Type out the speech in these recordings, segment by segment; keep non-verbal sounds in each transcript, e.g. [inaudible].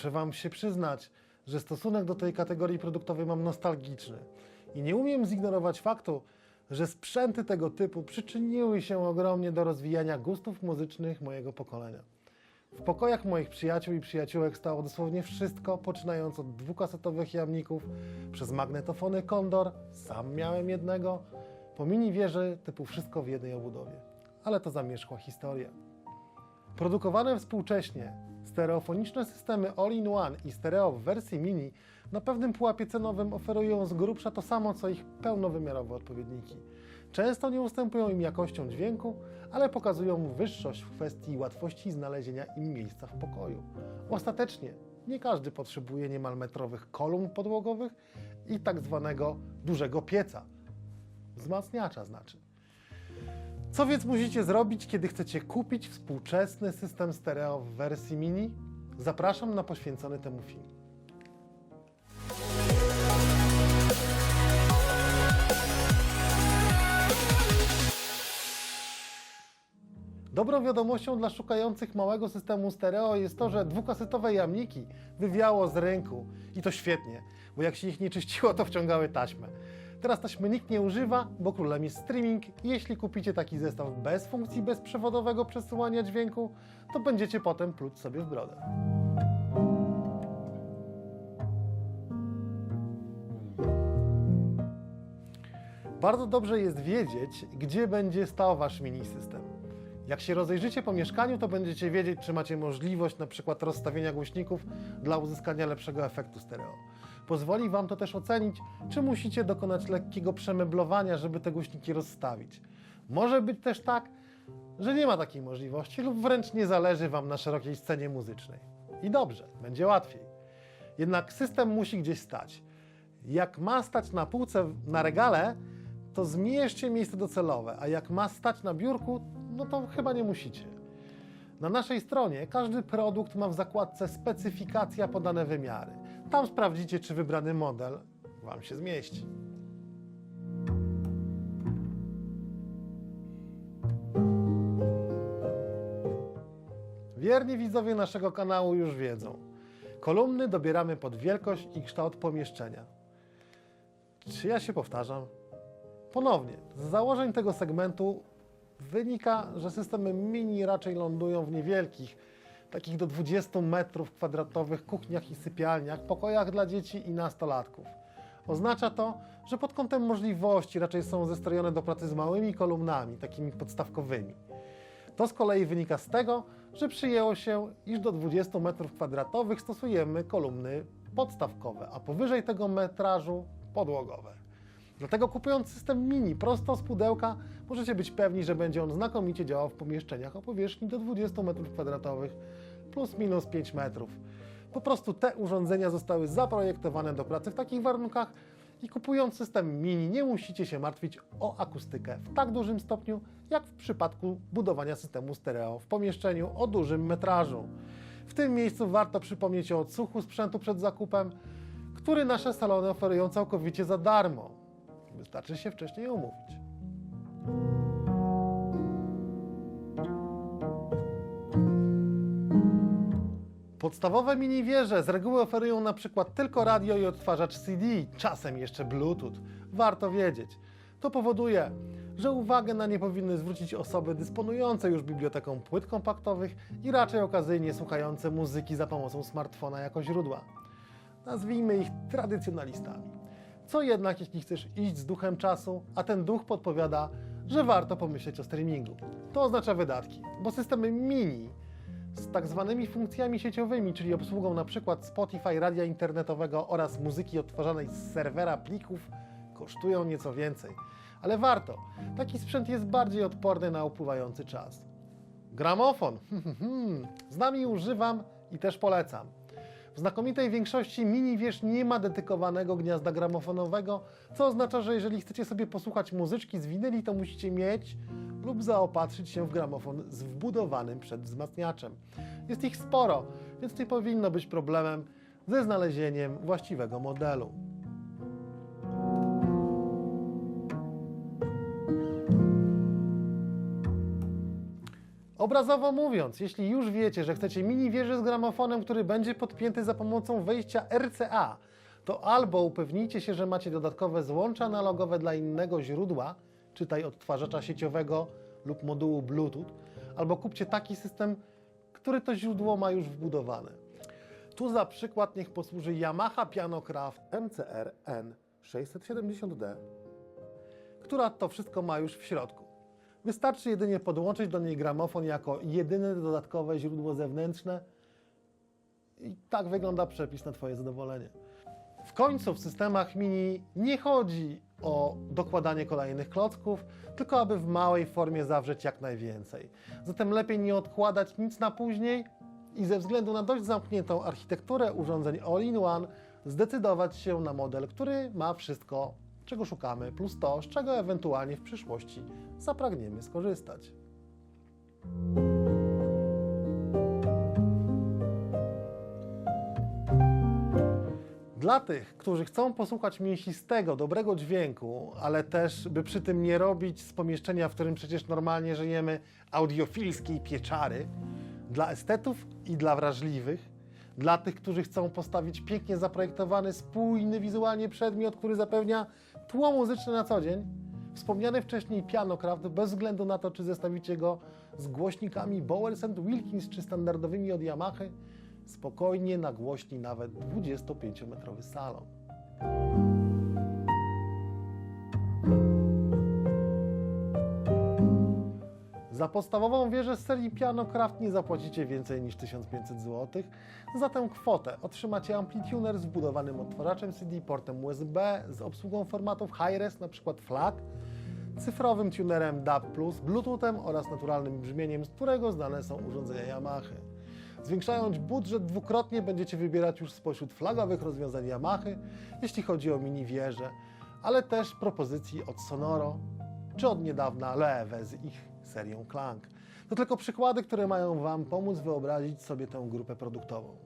Muszę Wam się przyznać, że stosunek do tej kategorii produktowej mam nostalgiczny i nie umiem zignorować faktu, że sprzęty tego typu przyczyniły się ogromnie do rozwijania gustów muzycznych mojego pokolenia. W pokojach moich przyjaciół i przyjaciółek stało dosłownie wszystko, poczynając od dwukasetowych jamników, przez magnetofony Condor, sam miałem jednego, po mini wieży typu wszystko w jednej obudowie. Ale to zamierzchła historia. Produkowane współcześnie stereofoniczne systemy All-in-One i stereo w wersji mini na pewnym pułapie cenowym oferują z grubsza to samo, co ich pełnowymiarowe odpowiedniki. Często nie ustępują im jakością dźwięku, ale pokazują wyższość w kwestii łatwości znalezienia im miejsca w pokoju. Ostatecznie nie każdy potrzebuje niemal metrowych kolumn podłogowych i tak zwanego dużego pieca. Wzmacniacza znaczy. Co więc musicie zrobić, kiedy chcecie kupić współczesny system stereo w wersji mini? Zapraszam na poświęcony temu film. Dobrą wiadomością dla szukających małego systemu stereo jest to, że dwukasetowe jamniki wywiało z rynku i to świetnie, bo jak się ich nie czyściło, to wciągały taśmę. Teraz taśmy nikt nie używa, bo królem jest streaming jeśli kupicie taki zestaw bez funkcji bezprzewodowego przesyłania dźwięku, to będziecie potem pluć sobie w brodę. Bardzo dobrze jest wiedzieć, gdzie będzie stał Wasz mini system. Jak się rozejrzycie po mieszkaniu, to będziecie wiedzieć, czy macie możliwość na przykład rozstawienia głośników dla uzyskania lepszego efektu stereo. Pozwoli Wam to też ocenić, czy musicie dokonać lekkiego przemeblowania, żeby te głośniki rozstawić. Może być też tak, że nie ma takiej możliwości lub wręcz nie zależy Wam na szerokiej scenie muzycznej. I dobrze, będzie łatwiej. Jednak system musi gdzieś stać. Jak ma stać na półce na regale, to zmierzcie miejsce docelowe, a jak ma stać na biurku, no to chyba nie musicie. Na naszej stronie każdy produkt ma w zakładce specyfikacja podane wymiary. Tam sprawdzicie, czy wybrany model Wam się zmieści. Wierni widzowie naszego kanału już wiedzą. Kolumny dobieramy pod wielkość i kształt pomieszczenia. Czy ja się powtarzam? Ponownie, z założeń tego segmentu wynika, że systemy mini raczej lądują w niewielkich, takich do 20 metrów kwadratowych kuchniach i sypialniach, pokojach dla dzieci i nastolatków. Oznacza to, że pod kątem możliwości raczej są zestrojone do pracy z małymi kolumnami, takimi podstawkowymi. To z kolei wynika z tego, że przyjęło się, iż do 20 m2 stosujemy kolumny podstawkowe, a powyżej tego metrażu podłogowe. Dlatego kupując system mini prosto z pudełka, możecie być pewni, że będzie on znakomicie działał w pomieszczeniach o powierzchni do 20 m2 plus minus 5 metrów. Po prostu te urządzenia zostały zaprojektowane do pracy w takich warunkach i kupując system mini nie musicie się martwić o akustykę w tak dużym stopniu, jak w przypadku budowania systemu stereo w pomieszczeniu o dużym metrażu. W tym miejscu warto przypomnieć o odsłuchu sprzętu przed zakupem, który nasze salony oferują całkowicie za darmo. Wystarczy się wcześniej umówić. Podstawowe mini wieże z reguły oferują na przykład tylko radio i odtwarzacz CD, czasem jeszcze Bluetooth. Warto wiedzieć. To powoduje, że uwagę na nie powinny zwrócić osoby dysponujące już biblioteką płyt kompaktowych i raczej okazyjnie słuchające muzyki za pomocą smartfona jako źródła. Nazwijmy ich tradycjonalistami. Co jednak, jeśli chcesz iść z duchem czasu, a ten duch podpowiada, że warto pomyśleć o streamingu? To oznacza wydatki, bo systemy mini z tak zwanymi funkcjami sieciowymi, czyli obsługą np. Spotify, radia internetowego oraz muzyki odtwarzanej z serwera plików, kosztują nieco więcej. Ale warto. Taki sprzęt jest bardziej odporny na upływający czas. Gramofon. [laughs] Z nami używam i też polecam. W znakomitej większości mini wież nie ma dedykowanego gniazda gramofonowego, co oznacza, że jeżeli chcecie sobie posłuchać muzyczki z winyli, to musicie mieć lub zaopatrzyć się w gramofon z wbudowanym przedwzmacniaczem. Jest ich sporo, więc nie powinno być problemem ze znalezieniem właściwego modelu. Obrazowo mówiąc, jeśli już wiecie, że chcecie mini wieżę z gramofonem, który będzie podpięty za pomocą wejścia RCA, to albo upewnijcie się, że macie dodatkowe złącze analogowe dla innego źródła, czytaj odtwarzacza sieciowego lub modułu Bluetooth, albo kupcie taki system, który to źródło ma już wbudowane. Tu za przykład niech posłuży Yamaha Pianocraft MCR N670D, która to wszystko ma już w środku. Wystarczy jedynie podłączyć do niej gramofon jako jedyne dodatkowe źródło zewnętrzne i tak wygląda przepis na Twoje zadowolenie. W końcu w systemach mini nie chodzi o dokładanie kolejnych klocków, tylko aby w małej formie zawrzeć jak najwięcej. Zatem lepiej nie odkładać nic na później i ze względu na dość zamkniętą architekturę urządzeń all-in-one zdecydować się na model, który ma wszystko, czego szukamy, plus to, z czego ewentualnie w przyszłości zapragniemy skorzystać. Dla tych, którzy chcą posłuchać mięsistego, dobrego dźwięku, ale też by przy tym nie robić z pomieszczenia, w którym przecież normalnie żyjemy, audiofilskiej pieczary, dla estetów i dla wrażliwych, dla tych, którzy chcą postawić pięknie zaprojektowany, spójny wizualnie przedmiot, który zapewnia tło muzyczne na co dzień, wspomniany wcześniej Pianocraft, bez względu na to, czy zestawicie go z głośnikami Bowers Wilkins, czy standardowymi od Yamaha, spokojnie nagłośni nawet 25-metrowy salon. Za podstawową wieżę z serii Pianocraft nie zapłacicie więcej niż 1500 zł. Za tę kwotę otrzymacie amplituner z wbudowanym odtwarzaczem CD, portem USB, z obsługą formatów Hi-Res, np. FLAC, cyfrowym tunerem DAB+, Bluetoothem oraz naturalnym brzmieniem, z którego znane są urządzenia Yamaha. Zwiększając budżet dwukrotnie będziecie wybierać już spośród flagowych rozwiązań Yamaha, jeśli chodzi o mini wieże, ale też propozycji od Sonoro, czy od niedawna Loewe z ich serią Klang. To tylko przykłady, które mają Wam pomóc wyobrazić sobie tę grupę produktową.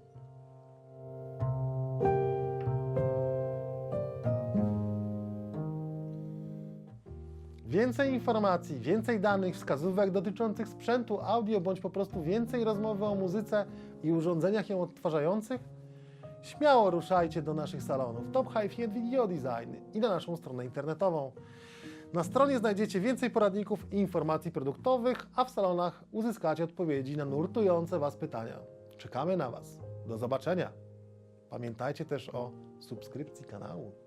Więcej informacji, więcej danych, wskazówek dotyczących sprzętu audio, bądź po prostu więcej rozmowy o muzyce i urządzeniach ją odtwarzających? Śmiało ruszajcie do naszych salonów Top and Video Design i na naszą stronę internetową. Na stronie znajdziecie więcej poradników i informacji produktowych, a w salonach uzyskacie odpowiedzi na nurtujące Was pytania. Czekamy na Was. Do zobaczenia. Pamiętajcie też o subskrypcji kanału.